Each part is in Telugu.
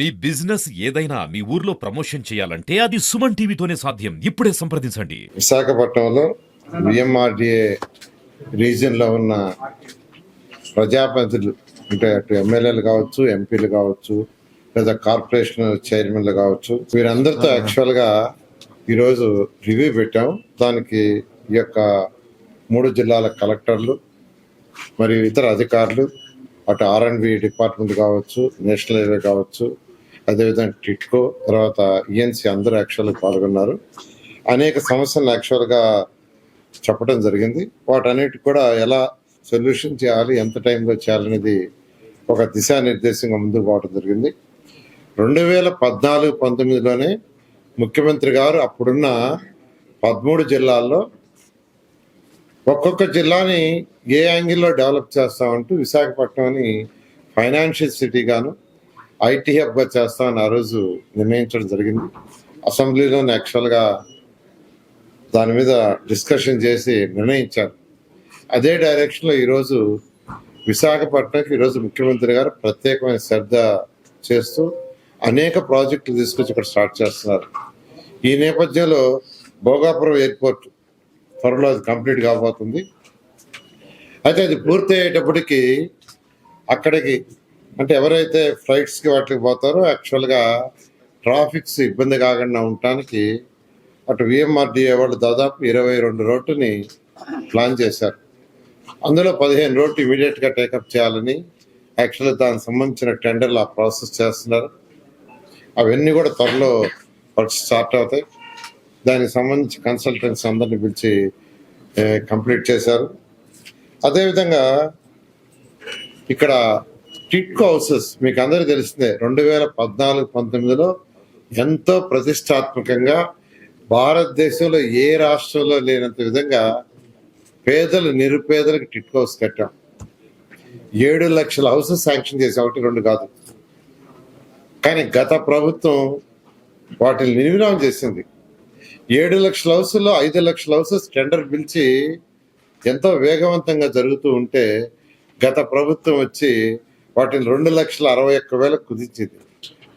మీ బిజినెస్ ఏదైనా మీ ఊర్లో ప్రమోషన్ చేయాలంటే అది సుమన్ టీవీతోనే సాధ్యం. ఇప్పుడే సంప్రదించండి. విశాఖపట్నంలో విఎంఆర్డిఏ రీజియన్లో ఉన్న ప్రజాప్రతినిధులు అంటే అటు ఎమ్మెల్యేలు కావచ్చు ఎంపీలు కావచ్చు లేదా కార్పొరేషన్ చైర్మన్లు కావచ్చు వీరందరితో యాక్చువల్గా ఈరోజు రివ్యూ పెట్టాం. దానికి ఈ యొక్క మూడు జిల్లాల కలెక్టర్లు మరియు ఇతర అధికారులు అటు ఆర్ అండ్ బి డిపార్ట్మెంట్ కావచ్చు నేషనల్ హైవే కావచ్చు అదేవిధంగా టిట్కో తర్వాత ఈఎన్సీ అందరూ యాక్చువల్గా పాల్గొన్నారు. అనేక సమస్యలను యాక్చువల్గా చెప్పడం జరిగింది. వాటన్నిటి కూడా ఎలా సొల్యూషన్ చేయాలి ఎంత టైంలో చేయాలనేది ఒక దిశానిర్దేశంగా ముందుకు పోవడం జరిగింది. రెండు వేల పద్నాలుగు పంతొమ్మిదిలోనే ముఖ్యమంత్రి గారు అప్పుడున్న పదమూడు జిల్లాల్లో ఒక్కొక్క జిల్లాని ఏ యాంగిల్లో డెవలప్ చేస్తామంటూ విశాఖపట్నంని ఫైనాన్షియల్ సిటీగాను ఐటీ హబ్గా చేస్తామని ఆ రోజు నిర్ణయించడం జరిగింది. అసెంబ్లీలోనే యాక్చువల్గా దాని మీద డిస్కషన్ చేసి నిర్ణయించారు అదే డైరెక్షన్లో ఈరోజు విశాఖపట్నంకి ఈరోజు ముఖ్యమంత్రి గారు ప్రత్యేకమైన శ్రద్ధ చేస్తూ అనేక ప్రాజెక్టులు తీసుకొచ్చి ఇక్కడ స్టార్ట్ చేస్తున్నారు. ఈ నేపథ్యంలో భోగాపురం ఎయిర్పోర్ట్ త్వరలో అది కంప్లీట్ కాబోతుంది. అయితే అది పూర్తి అయ్యేటప్పటికి అక్కడికి అంటే ఎవరైతే ఫ్లైట్స్కి వాటికి పోతారో యాక్చువల్గా ట్రాఫిక్స్ ఇబ్బంది కాకుండా ఉండటానికి అటు విఎంఆర్డీఏ వాళ్ళు దాదాపు ఇరవై రెండు రోడ్డుని ప్లాన్ చేశారు. అందులో పదిహేను రోడ్లు ఇమీడియట్గా టేకప్ చేయాలని యాక్చువల్గా దానికి సంబంధించిన టెండర్లు ఆ ప్రాసెస్ చేస్తున్నారు. అవన్నీ కూడా త్వరలో వర్క్ స్టార్ట్ అవుతాయి. దానికి సంబంధించి కన్సల్టెంట్స్ అందరిని పిలిచి కంప్లీట్ చేశారు. అదేవిధంగా ఇక్కడ టిట్కో హౌసెస్ మీకు అందరికీ తెలిసిందే. రెండు వేల పద్నాలుగు పంతొమ్మిదిలో ఎంతో ప్రతిష్టాత్మకంగా భారతదేశంలో ఏ రాష్ట్రంలో లేనంత విధంగా పేదలు నిరుపేదలకు టిట్కో హౌస్ కట్టాం. ఏడు లక్షల హౌసెస్ శాంక్షన్ చేసి ఒకటి రెండు కాదు. కానీ గత ప్రభుత్వం వాటిని నిర్విరామం చేసింది. ఏడు లక్షల హౌసుల్లో ఐదు లక్షల హౌసెస్ టెండర్ పిలిచి ఎంతో వేగవంతంగా జరుగుతూ ఉంటే గత ప్రభుత్వం వచ్చి వాటిని రెండు లక్షల అరవై ఒక్క వేలకు కుదించింది.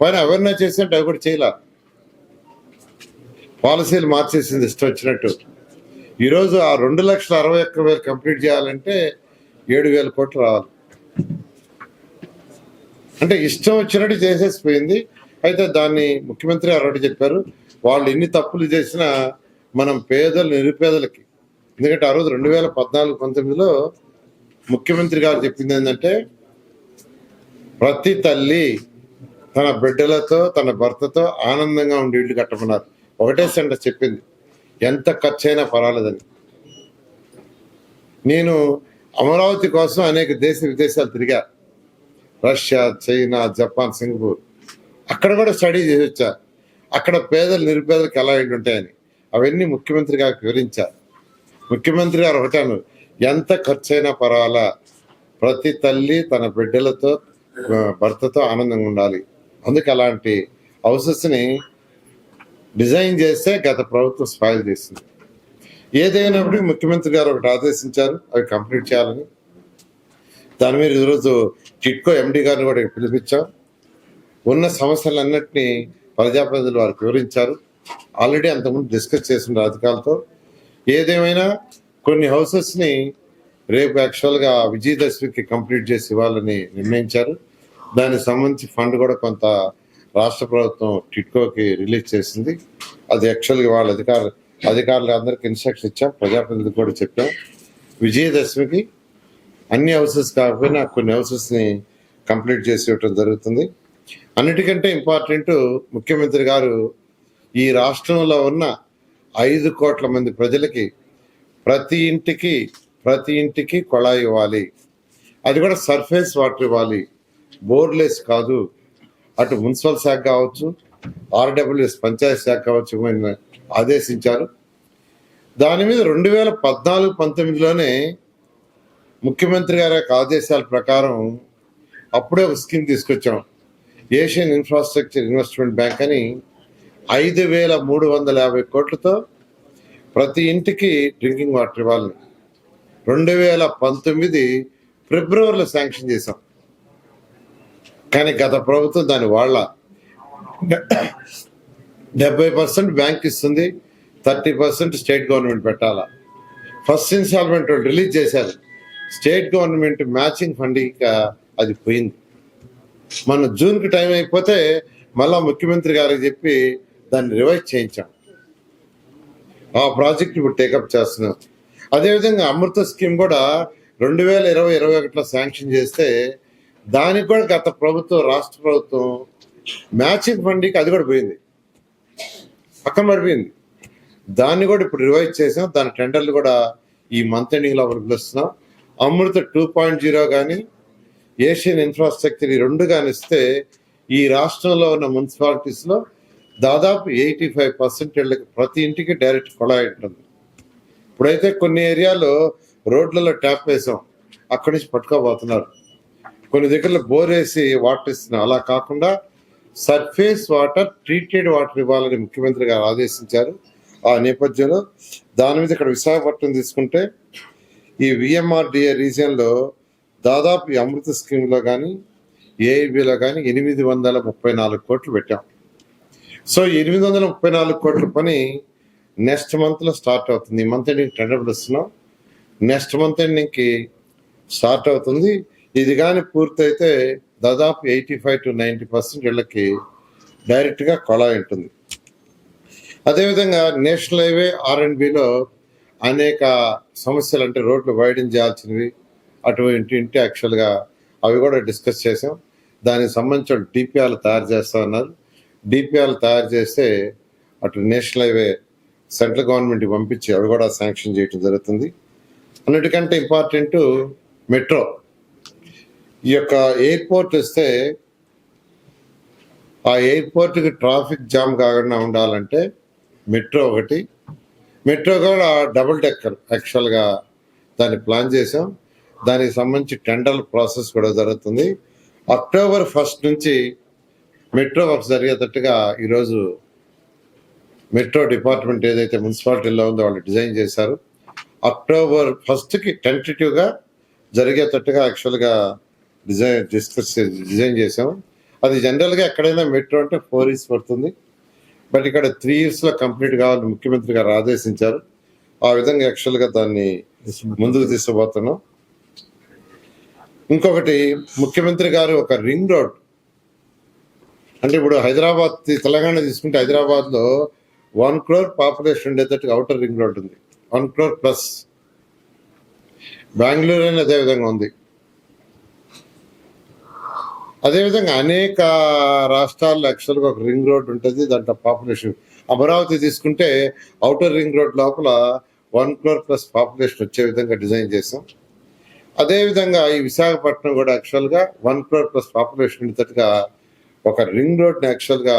పైన అవేర్నెస్ చేసినట్టు అవి కూడా చేయాల. పాలసీలు మార్చేసింది ఇష్టం వచ్చినట్టు. ఈరోజు ఆ రెండు లక్షల అరవై ఒక్క వేలు కంప్లీట్ చేయాలంటే ఏడు వేల కోట్లు రావాలి. అంటే ఇష్టం వచ్చినట్టు చేసేసిపోయింది. అయితే దాన్ని ముఖ్యమంత్రి గారు చెప్పారు. వాళ్ళు ఎన్ని తప్పులు చేసినా మనం పేదలు నిరుపేదలకి. ఎందుకంటే ఆ రోజు రెండు వేల పద్నాలుగు పంతొమ్మిదిలో ముఖ్యమంత్రి గారు చెప్పింది ఏంటంటే ప్రతి తల్లి తన బిడ్డలతో తన భర్తతో ఆనందంగా ఉండి ఇల్లు కట్టమన్నారు ఒకటే సెంటర్ చెప్పింది. ఎంత ఖర్చైనా పర్వాలేదని. నేను అమరావతి కోసం అనేక దేశ విదేశాలు తిరిగా. Russia China Japan Singapore. అక్కడ కూడా స్టడీ చేసి వచ్చా. అక్కడ పేదలు నిరుపేదలకు ఎలా ఇంటి ఉంటాయని. అవన్నీ ముఖ్యమంత్రి గారికి వివరించారు ముఖ్యమంత్రి గారు ఒకటాను ఎంత ఖర్చైనా పర్వాలా. ప్రతి తల్లి తన బిడ్డలతో భర్తతో ఆనందంగా ఉండాలి. అందుకే అలాంటి హౌసెస్ని డిజైన్ చేస్తే గత ప్రభుత్వం స్పాయిల్ చేసింది. ఏదైనప్పటికీ ముఖ్యమంత్రి గారు ఒకటి ఆదేశించారు అవి కంప్లీట్ చేయాలని. దాని మీద ఈరోజు టిట్కో ఎండి గారిని కూడా పిలిపించాం. ఉన్న సమస్యలన్నింటినీ ప్రజాప్రతినిధులు వారికి వివరించారు. ఆల్రెడీ అంతకుముందు డిస్కస్ చేసిన అధికారులతో. ఏదేమైనా కొన్ని హౌసెస్ని రేపు యాక్చువల్గా విజయదశమికి కంప్లీట్ చేసి ఇవ్వాలని నిర్ణయించారు. దానికి సంబంధించి ఫండ్ కూడా కొంత రాష్ట్ర ప్రభుత్వం టిట్కోకి రిలీజ్ చేసింది. అది యాక్చువల్గా వాళ్ళ అధికారులు అధికారులు అందరికి ఇన్స్ట్రక్షన్ ఇచ్చాం. ప్రజాప్రతినిధులకు కూడా చెప్పాం. విజయదశమికి అన్ని హౌసెస్ కాకపోయినా కొన్ని హౌసెస్ని కంప్లీట్ చేసి ఇవ్వటం జరుగుతుంది. అన్నిటికంటే ఇంపార్టెంట్ ముఖ్యమంత్రి గారు ఈ రాష్ట్రంలో ఉన్న ఐదు కోట్ల మంది ప్రజలకి ప్రతి ఇంటికి ప్రతి ఇంటికి కొళాయి ఇవ్వాలి. అది కూడా సర్ఫేస్ వాటర్ ఇవ్వాలి. బోర్లెస్ కాదు. అటు మున్సిపల్ శాఖ కావచ్చు ఆర్డబ్ల్యూఎస్ పంచాయతీ శాఖ కావచ్చు ఆదేశించారు. దాని మీద రెండు వేల పద్నాలుగు పంతొమ్మిదిలోనే ముఖ్యమంత్రి గారి యొక్క ఆదేశాల ప్రకారం అప్పుడే ఒక స్కీమ్ తీసుకొచ్చాం. ఏషియన్ ఇన్ఫ్రాస్ట్రక్చర్ ఇన్వెస్ట్మెంట్ బ్యాంక్ అని ఐదు వేల మూడు వందల యాభై కోట్లతో ప్రతి ఇంటికి డ్రింకింగ్ వాటర్ ఇవ్వాలని రెండు వేల పంతొమ్మిది ఫిబ్రవరిలో శాంక్షన్ చేశాం. కానీ గత ప్రభుత్వం దాని వాళ్ళ డెబ్బై పర్సెంట్ బ్యాంక్ ఇస్తుంది థర్టీ పర్సెంట్ స్టేట్ గవర్నమెంట్ పెట్టాలా? ఫస్ట్ ఇన్స్టాల్మెంట్ రిలీజ్ చేశారు. స్టేట్ గవర్నమెంట్ మ్యాచింగ్ ఫండింగ్ అది పోయింది. మన జూన్కి టైం అయిపోతే మళ్ళా ముఖ్యమంత్రి గారికి చెప్పి దాన్ని రివైజ్ చేయించాం. ఆ ప్రాజెక్ట్ ఇప్పుడు టేకప్ చేస్తున్నాం. అదేవిధంగా అమృత స్కీమ్ కూడా రెండు వేల ఇరవై ఇరవై ఒకటిలో శాంక్షన్ చేస్తే దానికి కూడా గత ప్రభుత్వం రాష్ట్ర ప్రభుత్వం మ్యాచింగ్ ఫండ్కి అది కూడా పోయింది. పక్కన పడిపోయింది దాన్ని కూడా ఇప్పుడు రివైజ్ చేసాం. దాని టెండర్లు కూడా ఈ మంత్ ఎండింగ్లో పిలుస్తున్నాం అమృత టూ పాయింట్ జీరో కానీ ఏషియన్ ఇన్ఫ్రాస్ట్రక్చర్ ఈ రెండు కానీ ఇస్తే ఈ రాష్ట్రంలో ఉన్న మున్సిపాలిటీస్లో దాదాపు ఎయిటీ ఫైవ్ పర్సెంట్ ప్రతి ఇంటికి డైరెక్ట్ కొళాయి ఉంటుంది. ఇప్పుడైతే కొన్ని ఏరియాలో రోడ్లలో ట్యాప్ వేసాం. అక్కడి నుంచి పట్టుకోబోతున్నారు. కొన్ని దగ్గరలో బోర్ వేసి వాటర్ ఇస్తున్నాం. అలా కాకుండా సర్ఫేస్ వాటర్ ట్రీటెడ్ వాటర్ ఇవ్వాలని ముఖ్యమంత్రి గారు ఆదేశించారు. ఆ నేపథ్యంలో దాని మీద ఇక్కడ విశాఖపట్నం తీసుకుంటే ఈ విఎంఆర్డిఏ రీజియన్లో దాదాపు అమృత స్కీమ్లో కానీ ఏఐబిలో కానీ ఎనిమిది వందల ముప్పై నాలుగు కోట్లు పెట్టాం. సో ఎనిమిది వందల ముప్పై నాలుగు కోట్ల పని నెక్స్ట్ మంత్లో స్టార్ట్ అవుతుంది. ఈ మంత్ ఎండింగ్ టెండర్ ఇస్తున్నాం నెక్స్ట్ మంత్ ఎండింగ్కి స్టార్ట్ అవుతుంది. ఇది కానీ పూర్తయితే దాదాపు eighty five to ninety percent ఇళ్ళకి డైరెక్ట్గా కొళాయి ఉంటుంది. అదేవిధంగా నేషనల్ హైవే ఆర్ అనేక సమస్యలు అంటే రోడ్లు వైడింగ్ చేయాల్సినవి అటువంటి ఇంటి యాక్చువల్గా అవి కూడా డిస్కస్ చేసాం దానికి సంబంధించిన డిపిఆర్లు తయారు చేస్తా ఉన్నారు. డిపిఆర్లు తయారు చేస్తే అటు నేషనల్ హైవే సెంట్రల్ గవర్నమెంట్కి పంపించి అవి కూడా శాంక్షన్ చేయడం జరుగుతుంది. అన్నిటికంటే ఇంపార్టెంట్ మెట్రో. ఈ యొక్క ఎయిర్పోర్ట్ వస్తే ఆ ఎయిర్పోర్ట్కి ట్రాఫిక్ జామ్ కాకుండా ఉండాలంటే మెట్రో ఒకటి. మెట్రో కూడా డబుల్ డెక్కర్ యాక్చువల్గా దాన్ని ప్లాన్ చేసాం దానికి సంబంధించి టెండర్ ప్రాసెస్ కూడా జరుగుతుంది. అక్టోబర్ ఫస్ట్ నుంచి మెట్రో వర్క్ జరిగేటట్టుగా ఈరోజు మెట్రో డిపార్ట్మెంట్ ఏదైతే మున్సిపాలిటీలో ఉందో వాళ్ళు డిజైన్ చేశారు. అక్టోబర్ ఫస్ట్కి టెంటేటివ్గా జరిగేటట్టుగా యాక్చువల్గా డిజైన్ డిస్కస్ డిజైన్ చేసాము అది జనరల్గా ఎక్కడైనా మెట్రో అంటే ఫోర్ ఇయర్స్ పడుతుంది. బట్ ఇక్కడ త్రీ ఇయర్స్లో కంప్లీట్ కావాలని ముఖ్యమంత్రి గారు ఆదేశించారు. ఆ విధంగా యాక్చువల్గా దాన్ని ముందుకు తీసుకుపోతున్నాం. ఇంకొకటి ముఖ్యమంత్రి గారు ఒక రింగ్ రోడ్. అంటే ఇప్పుడు హైదరాబాద్ తెలంగాణ తీసుకుంటే హైదరాబాద్లో వన్ క్రోర్ పాపులేషన్ ఉండేటట్టుగా అవుటర్ రింగ్ రోడ్ ఉంది వన్ క్రోర్ ప్లస్. బెంగళూరు అని అదే విధంగా ఉంది. అదేవిధంగా అనేక రాష్ట్రాల్లో యాక్చువల్గా ఒక రింగ్ రోడ్ ఉంటుంది దాంట్లో పాపులేషన్. అమరావతి తీసుకుంటే అవుటర్ రింగ్ రోడ్ లోపల వన్ క్రోర్ ప్లస్ పాపులేషన్ వచ్చే విధంగా డిజైన్ చేసాం అదేవిధంగా ఈ విశాఖపట్నం కూడా యాక్చువల్గా వన్ క్రోర్ ప్లస్ పాపులేషన్ ఉండేటట్టుగా ఒక రింగ్ రోడ్ని యాక్చువల్గా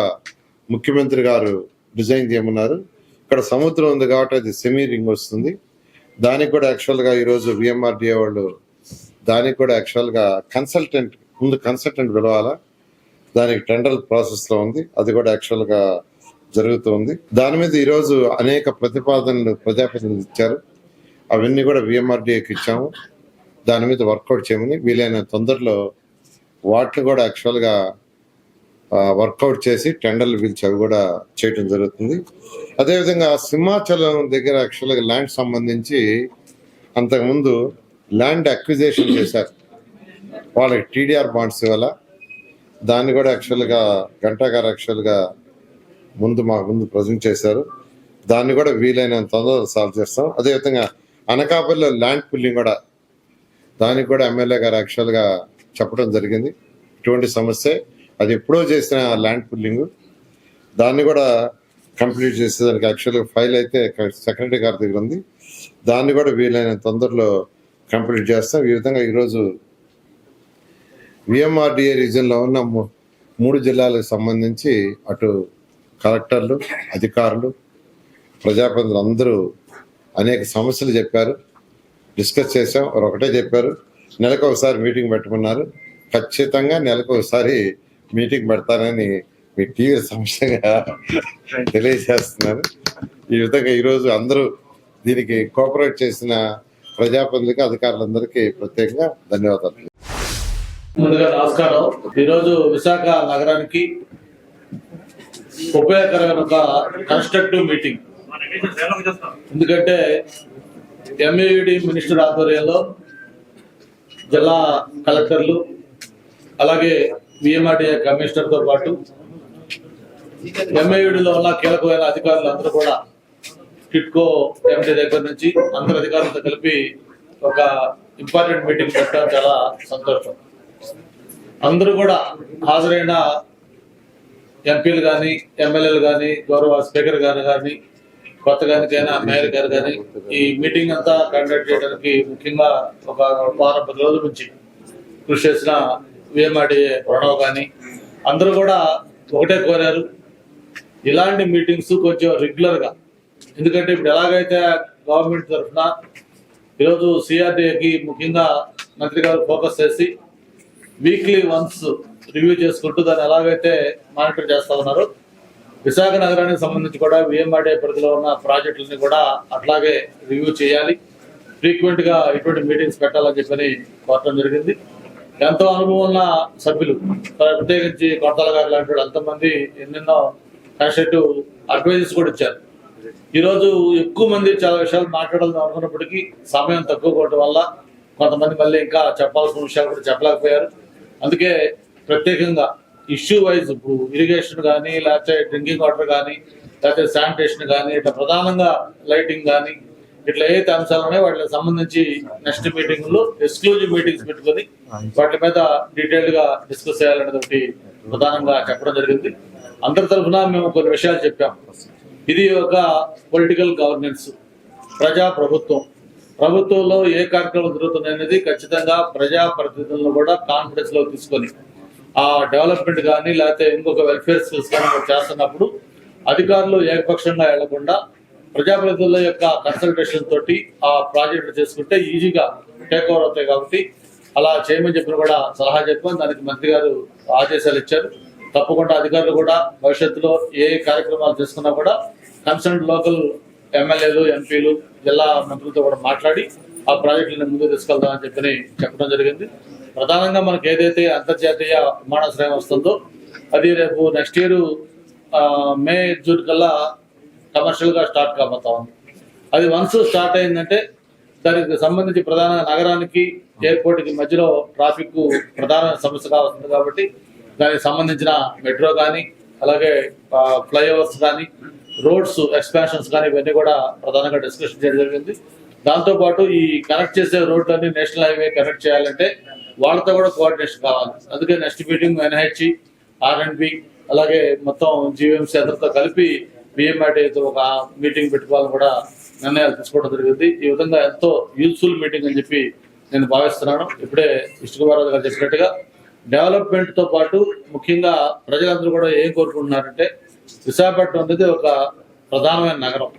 ముఖ్యమంత్రి గారు డిజైన్ చేయమన్నారు. ఇక్కడ సముద్రం ఉంది కాబట్టి అది సెమీ రింగ్ వస్తుంది. దానికి కూడా యాక్చువల్గా ఈరోజు విఎంఆర్డిఏ వాళ్ళు దానికి కూడా యాక్చువల్గా కన్సల్టెంట్ ముందు కన్సల్టెంట్ పిలవాలా? దానికి టెండర్ ప్రాసెస్లో ఉంది. అది కూడా యాక్చువల్గా జరుగుతుంది. దాని మీద ఈరోజు అనేక ప్రతిపాదనలు ప్రజాప్రతినిధులు ఇచ్చారు. అవన్నీ కూడా విఎంఆర్డిఏకి ఇచ్చాము. దాని మీద వర్కౌట్ చేయమని వీలైన తొందరలో వాటిని కూడా యాక్చువల్గా వర్కౌట్ చేసి టెండర్లు పిలిచి అవి కూడా చేయటం జరుగుతుంది. అదేవిధంగా సింహాచలం దగ్గర యాక్చువల్గా ల్యాండ్ సంబంధించి అంతకుముందు ల్యాండ్ అక్విజేషన్ చేశారు. వాళ్ళకి టీడీఆర్ బాండ్స్ ఇవ్వాల దాన్ని కూడా యాక్చువల్గా గంటా గారు యాక్చువల్గా ముందు మాకు ముందు ప్రజెంట్ చేశారు. దాన్ని కూడా వీలైనంత తొందరగా సాల్వ్ చేస్తాం. అదేవిధంగా అనకాపల్లిలో ల్యాండ్ పుల్లింగ్ కూడా. దానికి కూడా ఎమ్మెల్యే గారు యాక్చువల్గా చెప్పడం జరిగింది. ఇటువంటి సమస్య. అది ఎప్పుడో చేసిన ల్యాండ్ పుల్లింగ్. దాన్ని కూడా కంప్లీట్ చేసేదానికి యాక్చువల్గా ఫైల్ అయితే సెక్రటరీ గారి దగ్గర ఉంది. దాన్ని కూడా వీలైన తొందరలో కంప్లీట్ చేస్తాం. ఈ విధంగా ఈరోజు విఎంఆర్డిఏ రీజన్లో ఉన్న మూ- మూడు జిల్లాలకు సంబంధించి అటు కలెక్టర్లు అధికారులు ప్రజాప్రతినిధులు అందరూ అనేక సమస్యలు చెప్పారు. డిస్కస్ చేసాం ఒకటే చెప్పారు. నెలకు ఒకసారి మీటింగ్ పెట్టమన్నారు. ఖచ్చితంగా నెలకు ఒకసారి మీటింగ్ పెడతానని మీ టీవీ సమస్యగా తెలియజేస్తున్నారు. ఈ విధంగా ఈరోజు అందరూ దీనికి కోఆపరేట్ చేసిన ప్రజాప్రతినిధులకి అధికారులందరికీ ప్రత్యేకంగా ధన్యవాదాలు. ముందుగా నమస్కారం. ఈరోజు విశాఖ నగరానికి ఉపయోగకరమైన ఒక కన్స్ట్రక్టివ్ మీటింగ్ ఎందుకంటే ఎంఏడి మినిస్టర్ ఆధ్వర్యంలో జిల్లా కలెక్టర్లు అలాగే విఎంఆర్డీఏ కమిషనర్తో పాటు ఎంఏయుడిలో ఉన్న కీలకమైన అధికారులు అందరూ కూడా కిట్కో ఎండి దగ్గర నుంచి అందరు అధికారులతో కలిపి ఒక ఇంపార్టెంట్ మీటింగ్ పెట్టడం చాలా సంతోషం. అందరూ కూడా హాజరైన ఎంపీలు కానీ ఎమ్మెల్యేలు కానీ గౌరవ స్పీకర్ గారు కానీ కొత్తగానికైనా మేయర్ గారు కానీ ఈ మీటింగ్ అంతా కండక్ట్ చేయడానికి ముఖ్యంగా ఒక వారం పది రోజుల నుంచి కృషి చేసిన విఎంఆర్డి ప్రణవ్ కానీ అందరూ కూడా ఒకటే కోరారు. ఇలాంటి మీటింగ్స్ కొంచెం రెగ్యులర్గా ఎందుకంటే ఇప్పుడు ఎలాగైతే గవర్నమెంట్ తరఫున ఈరోజు సిఆర్డీఏకి ముఖ్యంగా మంత్రి గారు ఫోకస్ చేసి వీక్లీ వన్స్ రివ్యూ చేసుకుంటూ దాన్ని ఎలాగైతే మానిటర్ చేస్తా ఉన్నారు. విశాఖ నగరానికి సంబంధించి కూడా విఎంఆర్డే పరిధిలో ఉన్న ప్రాజెక్టులని కూడా అట్లాగే రివ్యూ చేయాలి. ఫ్రీక్వెంట్గా ఇటువంటి మీటింగ్స్ పెట్టాలని చెప్పని కోరటం జరిగింది. ఎంతో అనుభవం ఉన్న సభ్యులు. ప్రత్యేకించి కొడతల గారు లాంటి అంతమంది ఎంతమంది ఎన్నెన్నో కన్స్ట్రక్టివ్ అడ్వైజెస్ కూడా ఇచ్చారు. ఈరోజు ఎక్కువ మంది చాలా విషయాలు మాట్లాడాలని అనుకున్నప్పటికీ సమయం తక్కువ వల్ల కొంతమంది మళ్ళీ ఇంకా చెప్పాల్సిన విషయాలు కూడా చెప్పలేకపోయారు. అందుకే ప్రత్యేకంగా ఇష్యూ వైజ్ ఇప్పుడు ఇరిగేషన్ కానీ లేకపోతే డ్రింకింగ్ వాటర్ కానీ లేకపోతే శానిటేషన్ కానీ ఇట్లా ప్రధానంగా లైటింగ్ కానీ ఇట్లా ఏదైతే అంశాలు ఉన్నాయో వాటికి సంబంధించి నెక్స్ట్ మీటింగ్లో ఎక్స్క్లూజివ్ మీటింగ్స్ పెట్టుకొని వాటి మీద డీటెయిల్డ్గా డిస్కస్ చేయాలనేది ఒకటి ప్రధానంగా చెప్పడం జరిగింది. అందరి తరఫున మేము కొన్ని విషయాలు చెప్పాం. ఇది ఒక పొలిటికల్ గవర్నెన్స్ ప్రజా ప్రభుత్వం ప్రభుత్వంలో ఏ కార్యక్రమం జరుగుతున్నాయి అనేది ఖచ్చితంగా ప్రజా ప్రతినిధులను కూడా కాన్ఫిడెన్స్లో తీసుకొని ఆ డెవలప్మెంట్ కానీ లేకపోతే ఇంకొక వెల్ఫేర్ స్కిల్స్ కానీ చేస్తున్నప్పుడు అధికారులు ఏకపక్షంగా వెళ్ళకుండా ప్రజాప్రతినిధుల యొక్క కన్సల్టేషన్ తోటి ఆ ప్రాజెక్టు చేసుకుంటే ఈజీగా టేక్ ఓవర్ అవుతాయి కాబట్టి అలా చేయమని చెప్పిన కూడా సలహా చెప్పాను. దానికి మంత్రి గారు ఆదేశాలు ఇచ్చారు. తప్పకుండా అధికారులు కూడా భవిష్యత్తులో ఏ కార్యక్రమాలు చేసుకున్నా కూడా కన్సర్న్ లోకల్ ఎమ్మెల్యేలు ఎంపీలు జిల్లా మంత్రులతో కూడా మాట్లాడి ఆ ప్రాజెక్టులను ముందుకు తీసుకెళ్దామని చెప్పని చెప్పడం జరిగింది. ప్రధానంగా మనకి ఏదైతే అంతర్జాతీయ విమానాశ్రయం వస్తుందో అది రేపు నెక్స్ట్ ఇయర్ మే జూన్ కల్లా కమర్షియల్గా స్టార్ట్ కాబోతా ఉంది. అది వన్స్ స్టార్ట్ అయిందంటే దానికి సంబంధించి ప్రధాన నగరానికి ఎయిర్పోర్ట్కి మధ్యలో ట్రాఫిక్ ప్రధాన సమస్యగా వస్తుంది కాబట్టి దానికి సంబంధించిన మెట్రో కానీ అలాగే ఫ్లైఓవర్స్ కానీ రోడ్స్ ఎక్స్పాన్షన్స్ కానీ ఇవన్నీ కూడా ప్రధానంగా డిస్కషన్ చేయడం జరిగింది. దాంతో పాటు ఈ కనెక్ట్ చేసే రోడ్లన్నీ నేషనల్ హైవే కనెక్ట్ చేయాలంటే వాళ్ళతో కూడా కోఆర్డినేషన్ కావాలి. అందుకే నెక్స్ట్ మీటింగ్ ఎన్హెచ్ ఆర్ఎండ్బి అలాగే మొత్తం జీవీఎంసీ అందరితో కలిపి బిఎంఆర్టీతో ఒక మీటింగ్ పెట్టుకోవాలని కూడా నిర్ణయాలు తీసుకోవడం జరిగింది. ఈ విధంగా ఎంతో యూస్ఫుల్ మీటింగ్ అని చెప్పి నేను భావిస్తున్నాను. ఇప్పుడే విష్ణుకుమార్ గారు చెప్పినట్టుగా డెవలప్మెంట్తో పాటు ముఖ్యంగా ప్రజలందరూ కూడా ఏం కోరుకుంటున్నారంటే విశాఖపట్నం అనేది ఒక ప్రధానమైన నగరం.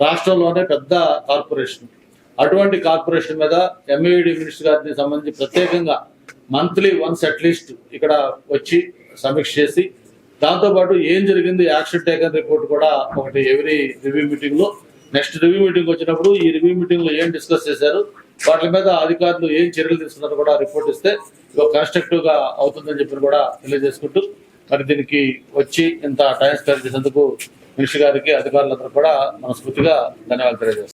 రాష్ట్రంలోనే పెద్ద కార్పొరేషన్. అటువంటి కార్పొరేషన్ మీద ఎంఈడి మినిస్టర్ గారిని సంబంధించి ప్రత్యేకంగా మంత్లీ వన్స్ అట్లీస్ట్ ఇక్కడ వచ్చి సమీక్ష చేసి దాంతో పాటు ఏం జరిగింది? యాక్షన్ టేకన్ రిపోర్ట్ కూడా ఒకటి ఎవ్రీ రివ్యూ మీటింగ్లో. నెక్స్ట్ రివ్యూ మీటింగ్ వచ్చినప్పుడు ఈ రివ్యూ మీటింగ్లో ఏం డిస్కస్ చేశారు? వాటి మీద అధికారులు ఏం చర్యలు తీసుకున్నారో కూడా రిపోర్ట్ ఇస్తే ఒక కన్స్ట్రక్టివ్గా అవుతుందని చెప్పి కూడా తెలియజేసుకుంటూ మరి దీనికి వచ్చి ఇంత టైం స్పెండ్ చేసేందుకు మినిషి గారికి అధికారులందరూ కూడా మనస్ఫూర్తిగా ధన్యవాదాలు తెలియజేస్తాం